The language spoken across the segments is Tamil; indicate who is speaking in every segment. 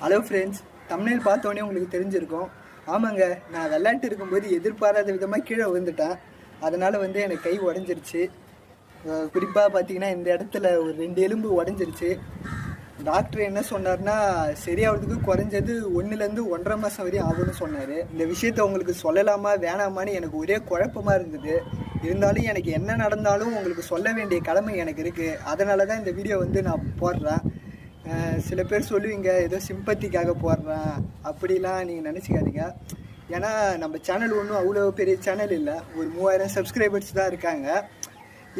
Speaker 1: ஹலோ ஃப்ரெண்ட்ஸ் தமிழில் பார்த்தோன்னே உங்களுக்கு தெரிஞ்சிருக்கும். ஆமாங்க நான் விளையாட்டு இருக்கும்போது எதிர்பாராத விதமாக கீழே விழுந்துட்டேன். அதனால் வந்து எனக்கு கை உடஞ்சிருச்சு. குறிப்பாக பார்த்தீங்கன்னா இந்த இடத்துல ஒரு ரெண்டு எலும்பு உடஞ்சிருச்சு. டாக்டர் என்ன சொன்னார்னா சரியாகிறதுக்கு குறைஞ்சது ஒன்றுலேருந்து ஒன்றரை மாதம் வரையும் ஆகும்னு சொன்னார். இந்த விஷயத்த உங்களுக்கு சொல்லலாமா வேணாமான்னு எனக்கு ஒரே குழப்பமாக இருந்தது. இருந்தாலும் எனக்கு என்ன நடந்தாலும் உங்களுக்கு சொல்ல வேண்டிய கடமை எனக்கு இருக்குது அதனால தான் இந்த வீடியோ வந்து நான் போடுறேன். சில பேர் சொல்லுவீங்க ஏதோ சிம்பத்திக்காக போடுறேன் அப்படிலாம் நீங்கள் நினச்சிக்காதீங்க. ஏன்னா நம்ம சேனல் ஒன்றும் அவ்வளோ பெரிய சேனல் இல்லை. ஒரு மூவாயிரம் சப்ஸ்கிரைபர்ஸ் தான் இருக்காங்க.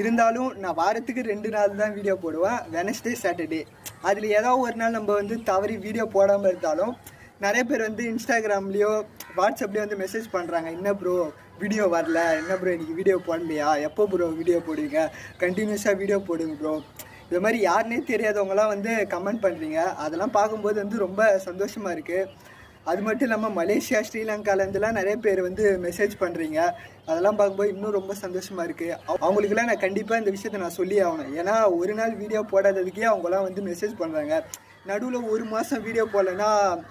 Speaker 1: இருந்தாலும் நான் வாரத்துக்கு ரெண்டு நாள் தான் வீடியோ போடுவேன். வெனஸ்டே சாட்டர்டே அதில் ஏதோ ஒரு நாள் நம்ம வந்து தவறி வீடியோ போடாமல் இருந்தாலும் நிறைய பேர் வந்து இன்ஸ்டாகிராம்லேயோ வாட்ஸ்அப்லேயோ வந்து மெசேஜ் பண்ணுறாங்க என்ன ப்ரோ வீடியோ வரல. என்ன ப்ரோ இன்றைக்கி வீடியோ போடலையா? எப்போ ப்ரோ வீடியோ போடுவீங்க? கண்டினியூஸாக வீடியோ போடுங்க ப்ரோ இது மாதிரி யாருனே தெரியாதவங்களாம் வந்து கமெண்ட் பண்ணுறீங்க அதெல்லாம் பார்க்கும்போது வந்து ரொம்ப சந்தோஷமாக இருக்குது அது மட்டும் இல்லாமல் மலேசியா ஸ்ரீலங்காலேருந்துலாம் நிறைய பேர் வந்து மெசேஜ் பண்ணுறீங்க அதெல்லாம் பார்க்கும்போது இன்னும் ரொம்ப சந்தோஷமாக இருக்குது அவங்களுக்குலாம் நான் கண்டிப்பாக இந்த விஷயத்தை நான் சொல்லி ஆகணும். ஏன்னா ஒரு நாள் வீடியோ போடாததுக்கே அவங்களாம் வந்து மெசேஜ் பண்ணுறாங்க நடுவில் ஒரு மாதம் வீடியோ போடலைன்னா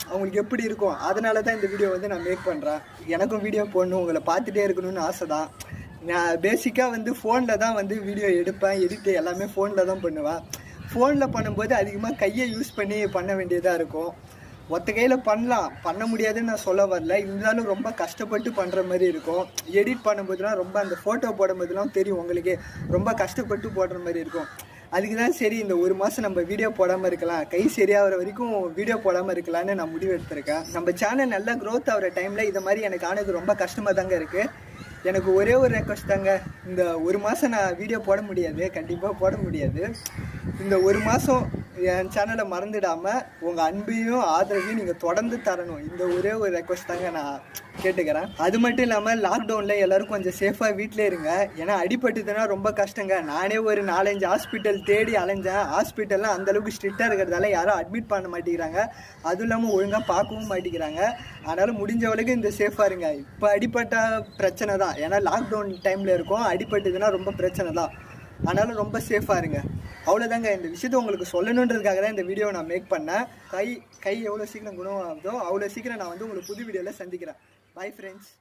Speaker 1: அவங்களுக்கு எப்படி இருக்கும்? அதனால தான் இந்த வீடியோ வந்து நான் மேக் பண்ணுறேன் எனக்கும் வீடியோ போடணும் உங்களை பார்த்துட்டே இருக்கணும்னு ஆசை தான் நான் பேசிக்காக வந்து ஃபோனில் தான் வந்து வீடியோ எடுப்பேன் எடிட்டு எல்லாமே ஃபோனில் தான் பண்ணுவேன். ஃபோனில் பண்ணும்போது அதிகமாக கையை யூஸ் பண்ணி பண்ண வேண்டியதாக இருக்கும். ஒத்த கையில் பண்ணலாம். பண்ண முடியாதுன்னு நான் சொல்ல வரல. இருந்தாலும் ரொம்ப கஷ்டப்பட்டு பண்ணுற மாதிரி இருக்கும். எடிட் பண்ணும்போதுலாம் ரொம்ப அந்த ஃபோட்டோ போடும்போதுலாம் தெரியும் உங்களுக்கு. ரொம்ப கஷ்டப்பட்டு போடுற மாதிரி இருக்கும். அதுக்கு தான் சரி இந்த ஒரு மாதம் நம்ம வீடியோ போடாமல் இருக்கலாம். கை சரியாகிற வரைக்கும் வீடியோ போடாமல் இருக்கலாம்னு நான் முடிவு எடுத்திருக்கேன். நம்ம சேனல் நல்லா க்ரோத் ஆகிற டைமில் இது மாதிரி எனக்கு ஆனது ரொம்ப கஷ்டமாக தாங்க இருக்குது எனக்கு ஒரே ஒரு ரெக்வஸ்ட் தாங்க. இந்த ஒரு மாதம் நான் வீடியோ போட முடியாது. கண்டிப்பாக போட முடியாது. இந்த ஒரு மாதம் என் சேனலை மறந்துடாமல் உங்கள் அன்பையும் ஆதரவையும் நீங்கள் தொடர்ந்து தரணும். இந்த ஒரே ஒரு ரெக்வஸ்ட் தாங்க நான் கேட்டுக்கிறேன். அது மட்டும் இல்லாமல் லாக்டவுனில் எல்லோரும் கொஞ்சம் சேஃபாக வீட்டிலே இருங்க. ஏன்னா அடிபட்டுதுன்னா ரொம்ப கஷ்டங்க. நானே ஒரு நாலஞ்சு ஹாஸ்பிட்டல் தேடி அலைஞ்சேன். ஹாஸ்பிட்டல்லாம் அந்தளவுக்கு ஸ்ட்ரிக்டாக இருக்கிறதால யாரும் அட்மிட் பண்ண மாட்டேங்கிறாங்க. அதுவும் இல்லாமல் ஒழுங்காக பார்க்கவும் மாட்டேங்கிறாங்க. அதனால் முடிஞ்ச வரைக்கும் இந்த சேஃபாக இருங்க. இப்போ அடிப்பட்ட பிரச்சனை தான். ஏன்னா லாக்டவுன் டைமில் இருக்கும். அடிபட்டுதுன்னா ரொம்ப பிரச்சனை தான். ஆனாலும் ரொம்ப சேஃபாக இருங்க. அவ்வளோதாங்க இந்த விஷயத்தை உங்களுக்கு சொல்லணுன்றதுக்காக தான் இந்த வீடியோ நான் மேக் பண்ணேன். கை கை எவ்வளோ சீக்கிரம் குணமாகுதோ அவ்வளோ சீக்கிரம் நான் வந்து உங்களுக்கு புது வீடியோவில் சந்திக்கிறேன். Bye friends